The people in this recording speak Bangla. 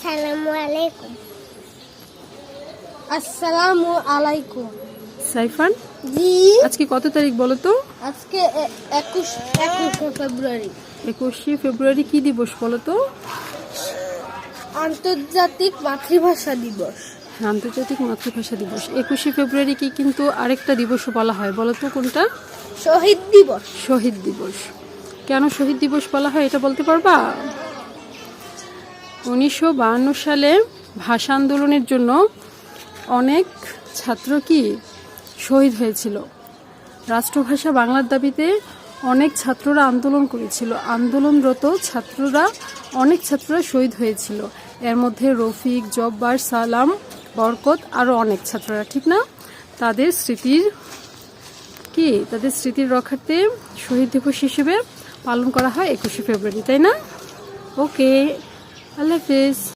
আসসালামু আলাইকুম। আসসালামু আলাইকুম। সাইফান জি। আজকে কত তারিখ বলো তো? আজকে একুশ একুশে ফেব্রুয়ারি। একুশে ফেব্রুয়ারি কি দিবস বলো তো? আন্তর্জাতিক মাতৃভাষা দিবস। আন্তর্জাতিক মাতৃভাষা দিবস। একুশে ফেব্রুয়ারিকে কিন্তু আরেকটা দিবসও বলা হয় বলো তো কোনটা? শহীদ দিবস। শহীদ দিবস। কেন শহীদ দিবস বলা হয় এটা বলতে পারবা? উনিশশো সালে ভাষা আন্দোলনের জন্য অনেক ছাত্র কি শহীদ হয়েছিল? রাষ্ট্রভাষা বাংলার দাবিতে অনেক ছাত্ররা আন্দোলন করেছিল। আন্দোলনরত ছাত্ররা অনেক ছাত্ররা শহীদ হয়েছিল। এর মধ্যে রফিক, জব্বার, সালাম, বরকত আরও অনেক ছাত্ররা, ঠিক না? তাদের স্মৃতির কি? তাদের স্মৃতির রক্ষার্থে শহীদ দিবস হিসেবে পালন করা হয় একুশে ফেব্রুয়ারি, তাই না? ওকে আল্লাহ হাফিজ